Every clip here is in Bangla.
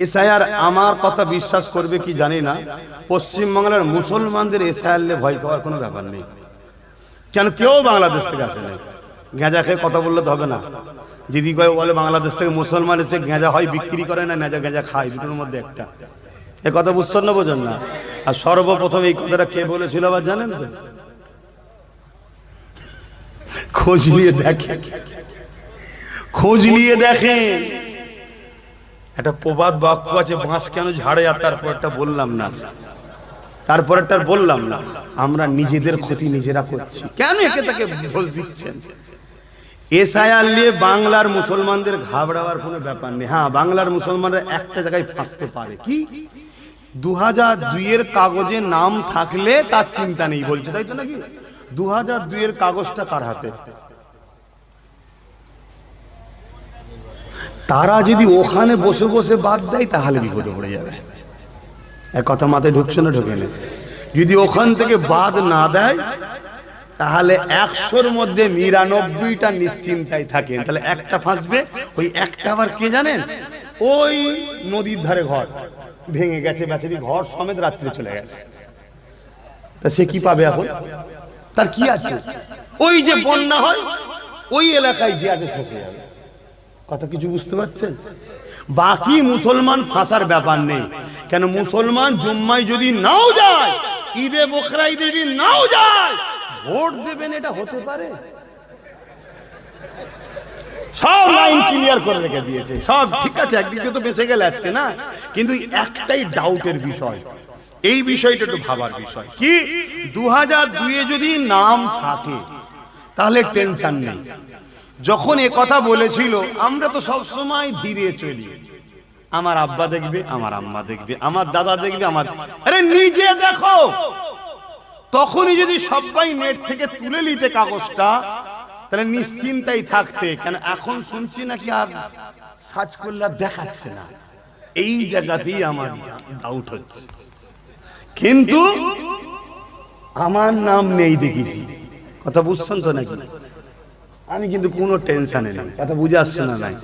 এসআইআর আমার কথা বিশ্বাস করবে কি জানি না। পশ্চিমবাংলার মুসলমানদের এসআইআর ভয় পাওয়ার কোনো ব্যাপার নেই। কেন কেউ বাংলাদেশ থেকে আসে নাই? গেঁজা খেয়ে কথা বললে তো হবে না। যদি কয় বলে বাংলাদেশ থেকে মুসলমান এসে গেঁজা হয়, বিক্রি করে না নেজা গেঁজা খায়, দুটোর মধ্যে একটা। এ কথা বুঝছেন না বোঝেন না? আর সর্বপ্রথম এই কথাটা কে বলেছিল আবার জানেন তো? খোঁজ নিয়ে দেখে খোঁজ নিয়ে দেখেন। একটা প্রবাদ বাক্য আছে, বাঁশ কেন ঝাড়ে? আর তারপরটা বললাম না। তারপরেরটা বললাম না, আমরা নিজেদের ক্ষতি নিজেরা করছি। কেন একে তাকে দোষ দিচ্ছেন? এসআইআর নিয়ে বাংলার মুসলমানদের ঘাবড়াবার কোনো ব্যাপার নেই। হ্যাঁ বাংলার মুসলমানরা একটা জায়গায় ফাঁসতে পারে। কি? দু হাজার দুইয়ের কাগজে নাম থাকলে তার চিন্তা নেই বলছে, তাই তো নাকি? দু হাজার দুইয়ের কাগজটা কার হাতে? তারা যদি ওখানে বসে বসে বাদ দেয়, তাহলে বিপদে পড়ে যাবে। এক কথা মাথায় ঢুকছে না, ঢুকে নেই যদি ওখান থেকে বাদ না দেয়, তাহলে একশোর মধ্যে নিরানব্বইটা নিশ্চিন্তায় থাকেন তাহলে একটা ফাঁসবে, ওই একটা আবার কে জানেন? ওই নদীর ধারে ঘর। ভেঙে গেছে, বেচারি ঘর সমেত রাত্রে চলে গেছে। তা সে কি পাবে এখন? তার কি আছে? ওই যে বন্যা হয়, ওই এলাকায় যে আগে ফসে যাবে কথা কিছু বুঝতে পারছেন? বাকি মুসলমান ফাঁসার ব্যাপার নেই। কেন মুসলমান জুম্মায় যদি নাও যায়, ঈদে বকরা ঈদে যদি নাও যায়, ভোট দেবেন এটা হতে পারে? সব লাইন ক্লিয়ার করে রেখে দিয়েছে। সব ঠিক আছে, একদিকে তো বেঁচে গেলে আজকে, না? কিন্তু একটাই ডাউটের বিষয়, এই বিষয়টা একটু ভাবার বিষয়। কি? দু হাজার দুইয়ে যদি নাম থাকে, তাহলে টেনশন নেই। যখন এ কথা বলেছিল, আমরা তো সব সময় ধীরে চলি। আমার আব্বা দেখবে, আমার আম্মা দেখবে, আমার দাদা দেখবে, আমার আরে নিজে দেখো! তখনই যদি সবাই নেট থেকে তুলে নিতে কাগজটা, তাহলে নিশ্চিন্তাই থাকতে। কেন, এখন শুনছি নাকি আর সার্চ করলে দেখাচ্ছে না। এই জায়গাতেই আমার ডাউট হচ্ছে। কিন্তু আমার নাম নেই দেখেছি কথা বুঝছেন তো নাকি? আমি কিন্তু কোনো টেনশনে নেই। কথা বুঝে আসছে না নাই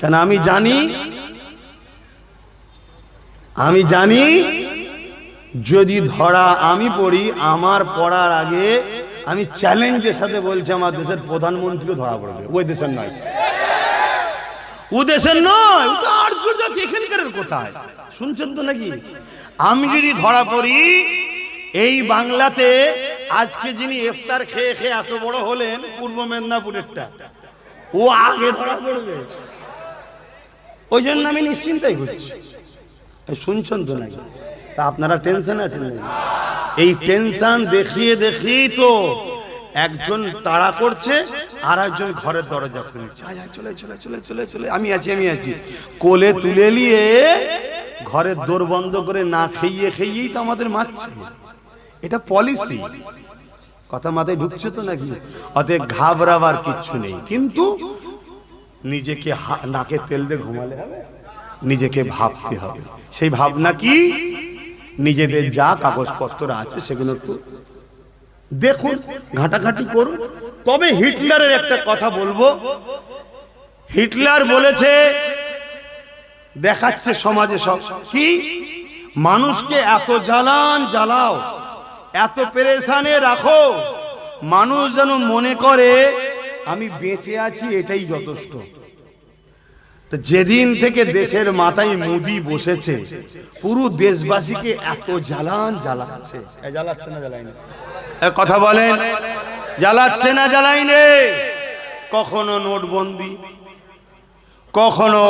কেন আমি জানি আমি জানি যদি ধরা আমি পড়ি আমার পড়ার আগে আমি চ্যালেঞ্জের সাথে বলছি আমার দেশের প্রধানমন্ত্রীও ধরা পড়বে। ওই দেশের নয়। ও দেশের নয়। ও তো আর্যটা এখানকার কোথায়? শুনছেন তো নাকি? আমি যদি ধরা পড়ি এই বাংলাতে আজকে যিনি ইফতার খেয়ে খেয়ে এত বড় হলেন পূর্ব মেদিনীপুরেরটা। ও আগে ধরা পড়বে। ওই জন্য আমি নিশ্চিন্তাই করছি। শুনছেন তো নাকি? তা আপনারা টেনশন আছেন? এই টেনশন দেখিয়ে দেখিয়ে তো একজন তাড়া করছে আর একজন ঘরের দরজা খুলছে। চলে চলে চলে চলে চলে। আমি আছি আমি আছি। কোলে তুলে নিয়ে ঘরের দোর বন্ধ করে না খেয়ে খেয়েই তো আমাদের মারছে এটা পলিসি কথা মাথায় ঢুকছে তো নাকি? অতএব ঘাবড়াবার কিচ্ছু নেই। কিন্তু নিজেকে নাকে তেল দিয়ে ঘুমালে হবে, নিজেকে ভাবতে হবে। সেই ভাবনা কি? নিজেদের যা কাগজপত্র আছে সেগুলো একটু দেখুন, ঘাটাঘাটি করুন। তবে হিটলারের একটা কথা বলব। হিটলার বলেছে, দেখাচ্ছে সমাজে সব। কি? মানুষকে এত জ্বালান জ্বালাও। এত পেরেশানে রাখো। মানুষ যেন মনে করে, আমি বেঁচে আছি, এটাই যথেষ্ট। যেদিন থেকে দেশের মাথায় মুদি বসেছে, পুরো দেশবাসীকে এত জ্বালান জ্বালাচ্ছে। জ্বালাচ্ছে না জ্বালাইনি কথা বলেন। জ্বালাচ্ছে না জ্বালাইনে কখনো নোটবন্দি, কখনো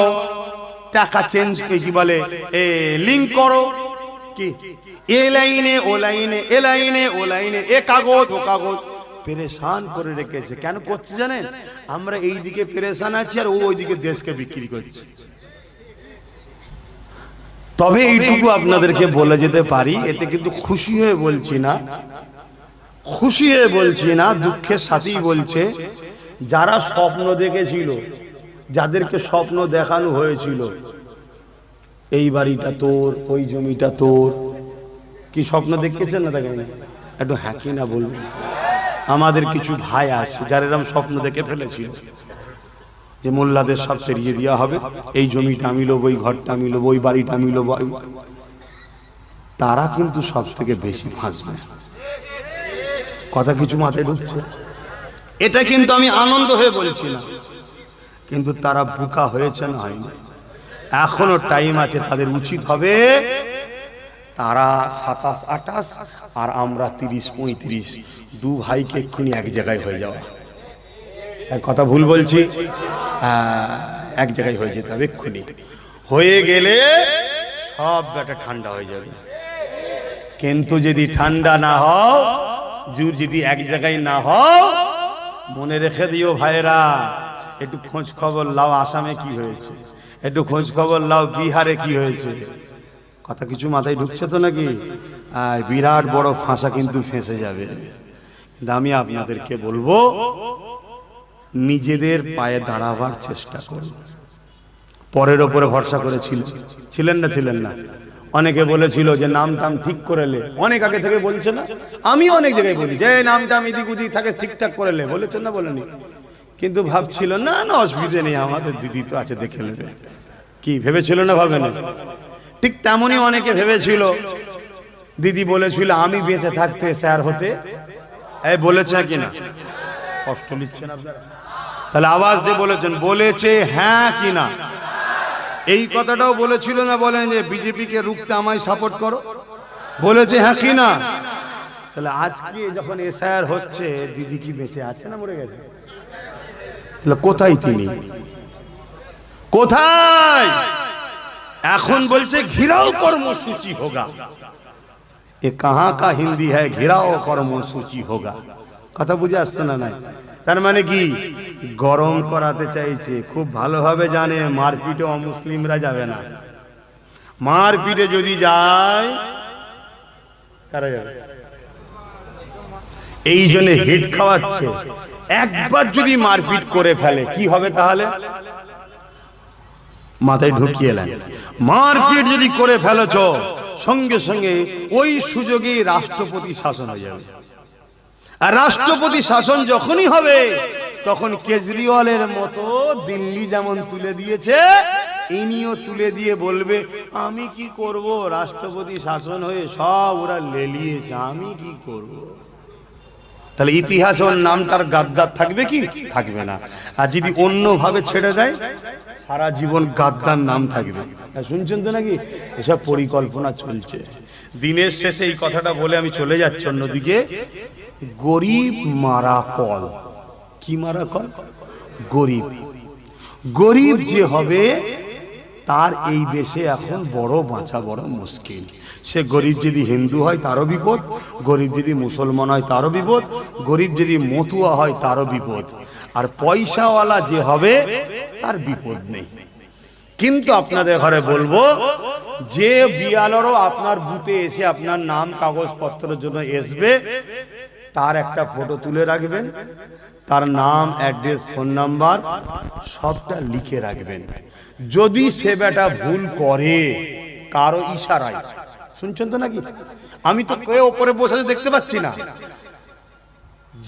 টাকা চেঞ্জ কি বলে, এ লিঙ্ক করো। এ লাইনে তবে এইটুকু আপনাদেরকে বলে যেতে পারি, এতে কিন্তু খুশি হয়ে বলছি না। খুশি হয়ে বলছি না, দুঃখের সাথেই বলছে। যারা স্বপ্ন দেখেছিল, যাদেরকে স্বপ্ন দেখানো হয়েছিল এই বাড়িটা তোর, ওই জমিটা তোর। কি স্বপ্ন দেখেছেন না দেখেন একটু হ্যাকি না বলবেন। আমাদের কিছু ভাই আছে, যারা এরকম স্বপ্ন দেখে ফেলেছিল যে মোল্লাদের সব সেরিয়ে দেওয়া হবে। এই জমিটা আমি লোব ওই ঘরটা আমি লোব ওই বাড়িটা আমি লোব। তারা কিন্তু সব থেকে বেশি ফাঁসবে। কথা কিছু মাথায় ঢুকছে। এটা কিন্তু আমি আনন্দ হয়ে বলছি না। কিন্তু তারা বুকা হয়েছে না হয়নি। এখনও টাইম আছে, তাদের উচিত হবে তারা সাতাশ, আঠাশ আর আমরা তিরিশ, পঁয়ত্রিশ। দু ভাইকে এক্ষুনি এক জায়গায় হয়ে যাওয়া। কথা ভুল বলছি? এক জায়গায় হয়ে যেতে হবে এক্ষুনি। হয়ে গেলে সব ব্যাটা ঠান্ডা হয়ে যাবে। কিন্তু যদি ঠান্ডা না হও, জুর যদি এক জায়গায় না হও, মনে রেখে দিও ভাইরা একটু খোঁজ খবর লাও, আসামে কি হয়েছে। একটু খোঁজ খবর লাও বিহারে কি হয়েছে। কথা কিছু মাথায় ঢুকছে তো নাকি? বিরাট বড় ফাঁসা কিন্তু ফেঁসে যাবে। কিন্তু আমি আপনাদেরকে বলব, নিজেদের পায়ে দাঁড়াবার চেষ্টা করুন। পরের ওপরে ভরসা করেছিল ছিলেন না ছিলেন না। অনেকে বলেছিল যে নাম টাম ঠিক করে লে। অনেক আগে থেকে বলছে না। আমি অনেক জায়গায় বলি যে নাম টাম এদিক ওদিক থাকে, ঠিকঠাক করে লে। বলেছেন না বলেনি কিন্তু ভাবছিল না না অসুবিধে নেই আমাদের দিদি তো আছে দেখে নেবে। কি ভেবেছিল না ভাবেনি ঠিক তেমনই অনেকে ভেবেছিল। দিদি বলেছিল আমি বেঁচে থাকতে স্যার হতে। এই বলেছে কি না? কষ্ট আপনারা। তাহলে আওয়াজ দিয়ে বলেছেন বলেছে হ্যাঁ কি না? এই কথাটাও বলেছিল না বলেন যে বিজেপিকে রুখতে আমায় সাপোর্ট করো? বলেছে হ্যাঁ কি না? তাহলে আজকে যখন এসআর হচ্ছে দিদি কি বেঁচে আছে না মরে গেছে? কোথায় তিনি? কোথায়? এখন বলছে, ঘিরাও কর্মসূচি হোগা। এ কাহা কা হিন্দি হ্যায়, ঘিরাও কর্মসূচি হোগা। কথা বুঝে আসছে না নাই? তার মানে কি? গরম করাতে চাইছে, খুব ভালোভাবে জানে মারপিটে অমুসলিমরা যাবে না। মারপিটে যদি যায় এই জন্য হিট খাওয়াচ্ছে। একবার যদি মারপিট করে ফেলে, কি হবে তাহলে? মাথায় ঢুকিয়ে নেন। মারপিট যদি করে ফেলেছ, সঙ্গে সঙ্গে ওই সুযোগেই রাষ্ট্রপতি শাসন হয়ে যাবে। আর রাষ্ট্রপতি শাসন যখনই হবে, তখন কেজরিওয়ালের মতো দিল্লি যেমন তুলে দিয়েছে, ইনিও তুলে দিয়ে বলবে, আমি কি করব? রাষ্ট্রপতি শাসন হয়ে সব ওরা লেলিয়েছে, আমি কি করব? তাহলে ইতিহাসে ওর নামটার গাদ্দার থাকবে কি? থাকবে না। আর যদি অন্যভাবে ছেড়ে দেয়, সারা জীবন গাদ্দার নাম থাকবে। শুনছেন তো নাকি? এসব পরিকল্পনা চলছে। দিনের শেষে এই কথাটা বলে আমি চলে যাচ্ছি অন্যদিকে। গরিব মারা কল। কি মারা কল? গরিব। গরিব যে হবে, তার এই দেশে এখন বড় বাঁচা বড় মুশকিল। সে গরিব যদি হিন্দু হয় তারও বিপদ, গরিব যদি মুসলমান হয় তারও বিপদ, গরিব যদি মতুয়া হয় তারও বিপদ। আর পয়সাওয়ালা যে হবে, তার বিপদ নেই। কিন্তু আপনাদের ঘরে বলব, যে বিয়ালরও আপনার বুথে এসে আপনার নাম কাগজপত্রের জন্য এসবে, তার একটা ফটো তুলে রাখবেন, তার নাম, অ্যাড্রেস, ফোন নাম্বার, সবটা লিখে রাখবেন। যদি সে বেটা ভুল করে, কারও ইশারায়। শুনছেন তো নাকি? আমি তো কেউ ওপরে বসে দেখতে পাচ্ছি না।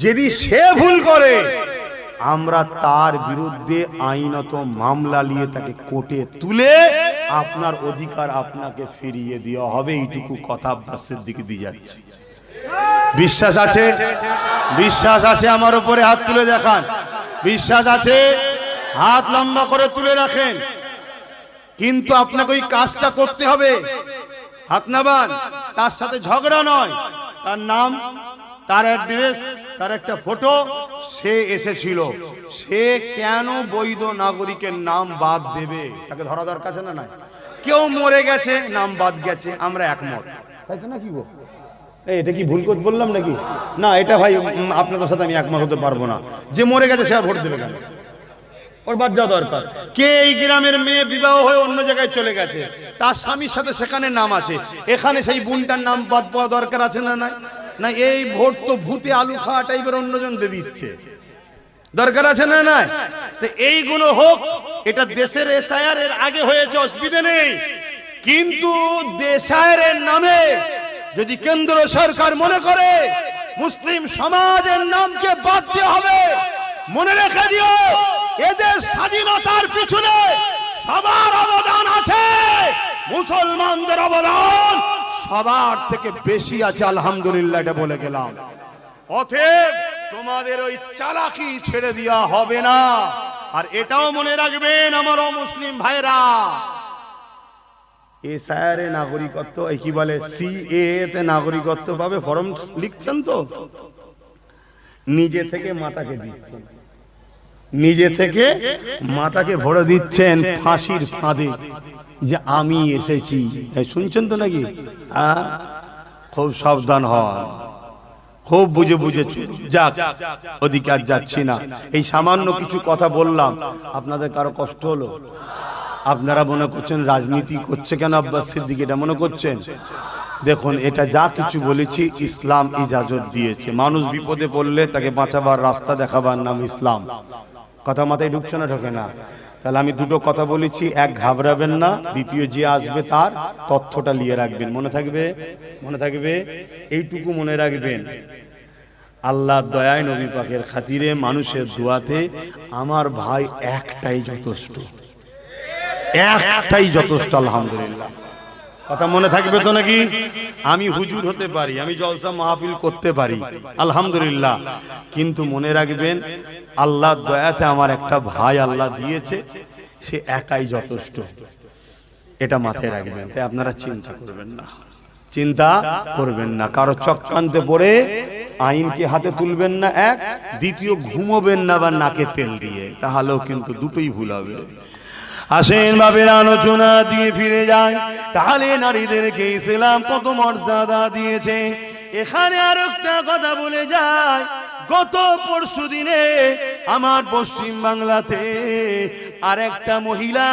যদি সে ভুল করে, আমরা তার বিরুদ্ধে আইনত মামলা নিয়ে তাকে কোর্টে তুলে আপনার অধিকার আপনাকে ফিরিয়ে দেওয়া হবে। এইটুকু কথা আব্বাসের দিকে দিয়ে যাচ্ছে। বিশ্বাস আছে? বিশ্বাস আছে আমার উপরে হাত তুলে দেখান। বিশ্বাস আছে? হাত লম্বা করে তুলে রাখেন। কিন্তু আপনাকে ওই কাজটা করতে হবে। হাত নাবান তার সাথে ঝগড়া নয়। তার নাম তার অ্যাড্রেস তার একটা ফটো সে এসেছিল। সে কেন বৈধ নাগরিকের নাম বাদ দেবে? তাকে ধরা দরকার আছে না নাই? কেউ মরে গেছে নাম বাদ গেছে আমরা একমত। তাই তো গো? এই, এটা কি ভুল করে বললাম নাকি? না এটা ভাই আপনাদের সাথে আমি একমত হতে পারব না। যে মরে গেছে সে আর ভোট দেবে কেন? ওর যাওয়া দরকার। কে এই গ্রামের মেয়ে বিবাহ হয়ে অন্য জায়গায় চলে গেছে? তার স্বামীর সাথে সেখানে নাম আছে। এখানে সেই বোনটার নাম বাদ পাওয়া দরকার আছে না নাই? না, এই ভোট তো ভূতে আলু খাওয়া টাইপের অন্যজন দিয়ে দিচ্ছে। দরকার আছে না নাই? তো এইগুলো হোক, এটা দেশের এসআইআর এর আগে হয়েছে, অসুবিধা নেই। কিন্তু দেশায়ের নামে যদি কেন্দ্র সরকার মনে করে, মুসলিম সমাজের নামকে বাদ দেওয়া হবে, মনে রেখে দিও। এদের স্বাধীনতার পিছনে সবার অবদান আছে। মুসলমানদের অবদান সবার থেকে বেশি আছে, আলহামদুলিল্লাহ, এটা বলে গেলাম। অতএব তোমাদের ওই চালাকি ছেড়ে দেওয়া হবে না। আর এটাও মনে রাখবেন আমার মুসলিম ভাইরা এসআইআরে নাগরিকত্ব এই কি বলে সিএ তে নাগরিকত্ব পাবে? ফর্ম লিখছেন তো? নিজে থেকে মাতাকে দিচ্ছেন। নিজে থেকে মাতাকে ভরে দিচ্ছেন ফাঁসির ফাঁদে যে আমি এসেছি। শুনছেন তো নাকি? খুব সাবধান হন। খুব বুঝে বুঝে। যাক ওদিকে আর যাচ্ছি না। এই সামান্য কিছু কথা বললাম, আপনাদের কারও কষ্ট হলো? আপনারা মনে করছেন রাজনীতি করছে কেন আব্বাস সিদ্দিক? এটা মনে করছেন? দেখুন, এটা যা কিছু বলেছি, ইসলাম ইজাজত দিয়েছে। মানুষ বিপদে পড়লে তাকে বাঁচাবার রাস্তা দেখাবার নাম ইসলাম। কথা মাথায় ঢুকছে না, ঢোকে না। তাহলে আমি দুটো কথা বলেছি, এক ঘাবড়াবেন না, দ্বিতীয় যে আসবে তার তথ্যটা নিয়ে রাখবেন। মনে থাকবে? মনে থাকবে? এইটুকু মনে রাখবেন। আল্লাহ দয়ায় নবী পাকের খাতিরে মানুষের দোয়াতে আমার ভাই একটাই যথেষ্ট। একটাই যথেষ্ট, আলহামদুলিল্লাহ। কথা মনে থাকবে তো নাকি? আমি হুজুর হতে পারি, আমি জলসা মাহফিল করতে পারি, আলহামদুলিল্লাহ। কিন্তু মনে রাখবেন আল্লাহ দয়াতে আমার একটা ভাই আল্লাহ দিয়েছে, সে একাই যথেষ্ট। এটা মাথায় রাখবেন, তাই আপনারা চিন্তা করবেন না। চিন্তা করবেন না, কারও চক্রান্তে পড়ে, আইনকে হাতে তুলবেন না, এক, দ্বিতীয় ঘুমোবেন না বা নাকে তেল দিয়ে, তাহলেও কিন্তু দুটোই ভুল হবে। আসেন বাবের আলোচনা দিয়ে ফিরে যায় তাহলে নারীদেরকে ইসলাম কত মর্যাদা দিয়েছে? এখানে আর একটা কথা বলে যায় গত পরশু দিনে আমার পশ্চিম বাংলাতে আর একটা মহিলা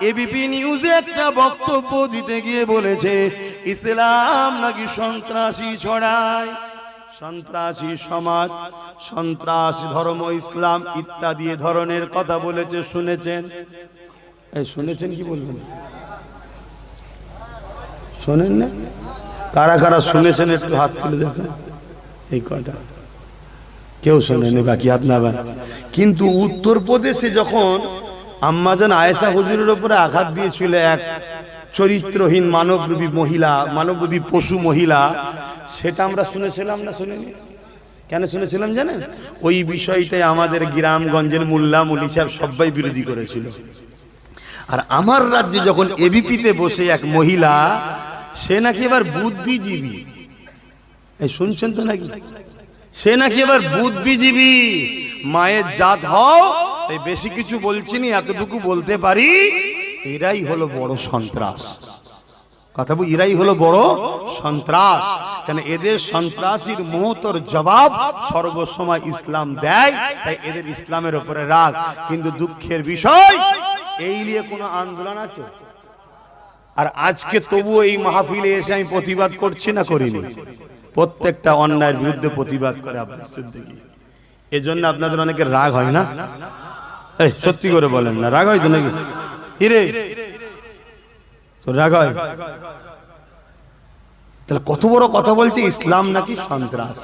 এবিপি নিউজে একটা বক্তব্য দিতে গিয়ে বলেছে ইসলাম নাকি সন্ত্রাসী ছড়ায়? সন্ত্রাসী সমাজ, সন্ত্রাসী, ধর্ম, ইসলাম ইত্যাদি ধরনের কথা বলেছে, শুনেছেন? শুনেছেন কি বলছেন শোনেন না? কারা কারা শুনেছেন একটু হাত তুলে দেখেন। এই কয়টা? কেউ শোনেনি, বাকি হাত নাবেন কিন্তু উত্তরপ্রদেশে যখন আম্মাজান আয়েশা হুজুরের উপরে আঘাত দিয়েছিল এক চরিত্রহীন মানবরূপী মহিলা, মানবরূপী পশু মহিলা সেটা আমরা শুনেছিলাম না শুনিনি? কেন শুনেছিলাম জানেন? ওই বিষয়টাই আমাদের গ্রামগঞ্জের মোল্লা মুলি সাহেব সবাই বিরোধী করেছিল। আর আমার রাজ্যে যখন এবিপিতে বসে এক মহিলা সে নাকি এবার বুদ্ধিজীবী। এই শুনছেন তো নাকি? সে নাকি এবার বুদ্ধিজীবী। মায়ের জাত হও তাই বেশি কিছু বলছি না এতটুকু বলতে পারি এরাই হলো বড় সন্ত্রাস। কথা বল এরাই হলো বড় সন্ত্রাস। কেন এদের সন্ত্রাসীর মুহূর্তর জবাব সর্বসময় ইসলাম দেয়, তাই এদের ইসলামের উপরে রাগ। কিন্তু দুঃখের বিষয়, এই নিয়ে কোনো আন্দোলন আছে? আর আজকে তবুও এই মাহফিলে এসে আমি প্রতিবাদ করছি না করিনি? প্রত্যেকটা অন্যায়ের বিরুদ্ধে প্রতিবাদ করে আপনার এজন্য আপনাদের অনেকের রাগ হয় না? এই, সত্যি করে বলেন না। রাগ হয় তো নাকি? হিরে তো রাগ হয়? তাহলে কত বড় কথা বলছে? ইসলাম নাকি সন্ত্রাস?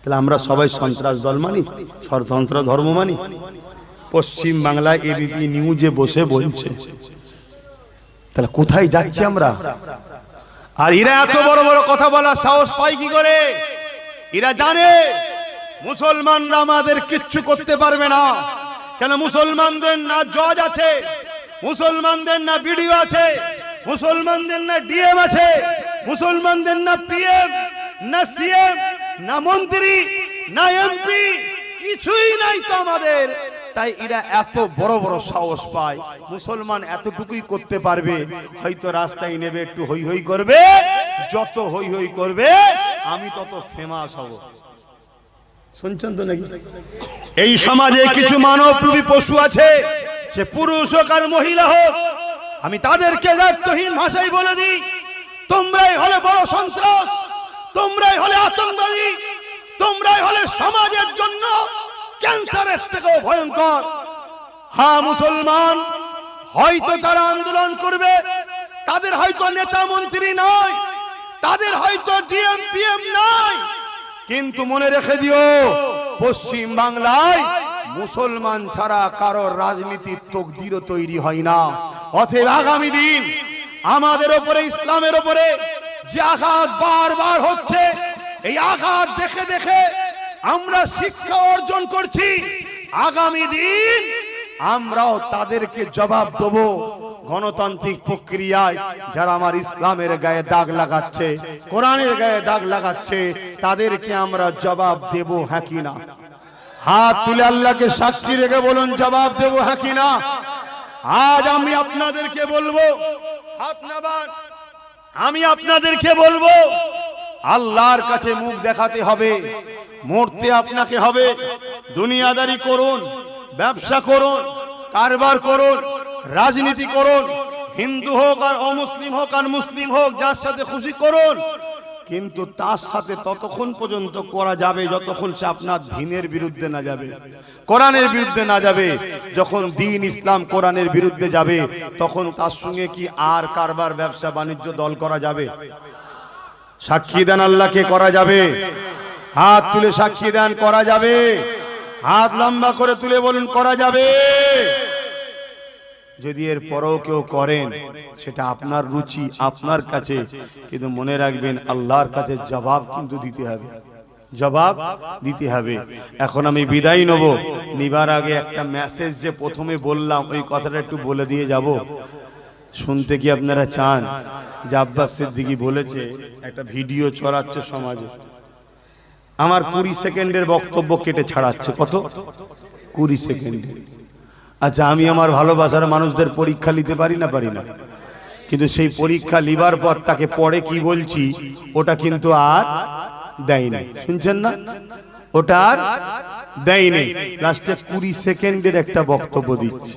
তাহলে আমরা সবাই সন্ত্রাস দল মানি স্বতন্ত্র ধর্ম মানি। পশ্চিম বাংলায় এবিপি নিউজে বসে বলছে। তাহলে কোথায় যাচ্ছি আমরা? আর এরা এত বড় বড় কথা বলার সাহস পায় কি করে? এরা জানে, মুসলমানরা আমাদের কিচ্ছু করতে পারবে না। কেন মুসলমানদের না জজ আছে, মুসলমানদের না বিডিও আছে, মুসলমানদের না ডিএম আছে। মুসলমানদের না পিএম না সিএম না মন্ত্রী, না এমপি, কিছুই নাই তো আমাদের। তাই এরা এত বড় বড় সাহস পায়, মুসলমান এতটুকুই করতে পারবে, হয়তো রাস্তায় নেবে, একটু হই হই করবে, যত হই হই করবে, আমি তত ফেমাস হব। শুনছেন তো নাকি? এই সমাজে কিছু মানবরূপী পশু আছে, সে পুরুষ হোক আর মহিলা হোক, আমি তাদেরকে দায়িত্বহীন ভাষায় বলে দিই তোমরাই হলে বড় সন্ত্রাস, তোমরাই হলে আতঙ্কবাদী, তোমরাই হলে সমাজের জন্য ক্যান্সারের থেকেও ভয়ঙ্কর। হা মুসলমান, হয়তো তারা আন্দোলন করবে, তাদের হয়তো নেতা মন্ত্রী নয় তাদের হয়তো ডিএম পিএম নয় কিন্তু মনে রেখে দিও, পশ্চিম বাংলায় মুসলমান ছাড়া কারও রাজনীতির তকদিরও তৈরি হয় না। অতএব আগামী দিন আমাদের ওপরে ইসলামের ওপরে যে আঘাত বারবার হচ্ছে, এই আঘাত দেখে দেখে আমরা শিক্ষা অর্জন করছি। আগামী দিন আমরাও তাদেরকে জবাব দেবো গণতান্ত্রিক প্রক্রিয়ায় যারা আমার ইসলামের গায়ে দাগ লাগাচ্ছে, কোরআনের গায়ে দাগ লাগাচ্ছে, তাদেরকে আমরা জবাব দেব হ্যাঁ কি না? হাত তুলে আল্লাহকে সাক্ষী রেখে বলুন, জবাব দেব হ্যাঁ কি না? আজ আমি আপনাদেরকে বলব আমি আপনাদেরকে বলব, আল্লাহর কাছে মুখ দেখাতে হবে, মরতে আপনাকে হবে। দুনিয়াদারি করুন, ব্যবসা করুন, কারবার করুন, রাজনীতি করুন, হিন্দু হোক আর অমুসলিম হোক আর মুসলিম হোক, যার সাথে খুশি করুন। কিন্তু তার সাথে ততক্ষণ পর্যন্ত করা যাবে, যতক্ষণ সে আপনার দিনের বিরুদ্ধে না যাবে, কোরআনের বিরুদ্ধে না যাবে। যখন দিন ইসলাম কোরআনের বিরুদ্ধে যাবে, তখন তার সঙ্গে কি আর কারবার, ব্যবসা, বাণিজ্য দল করা যাবে? সাক্ষী দেন আল্লাহকে, করা যাবে। হাত তুলে সাক্ষী দেন, করা যাবে। হাত লম্বা করে তুলে বলুন, করা যাবে। যদি এর পরেও কেউ করেন, সেটা আপনার রুচি, আপনার কাছে। কিন্তু মনে রাখবেন, আল্লাহর কাছে জবাব কিন্তু দিতে হবে। জবাব দিতে হবে। এখন আমি বিদায় নেব। নিবার আগে একটা মেসেজ যে প্রথমে বললাম, ওই কথাটা একটু বলে দিয়ে যাব। শুনতে কি আপনারা চান? যে আব্বাস সিদ্দিকি বলেছে, একটা ভিডিও চড়াচ্ছে সমাজে। আমার কুড়ি সেকেন্ডের বক্তব্য কেটে ছাড়াচ্ছে। কত? কুড়ি সেকেন্ডে। আচ্ছা আমি আমার ভালোবাসার মানুষদের পরীক্ষা নিতে পারি না পারি না? কিন্তু সেই পরীক্ষা লিবার পর তাকে পরে কি বলছি, ওটা কিন্তু আর দেয় নাই। শুনছেন না? ওটা আর দেয় নাই। লাস্টে কুড়ি সেকেন্ডের একটা বক্তব্য দিচ্ছে।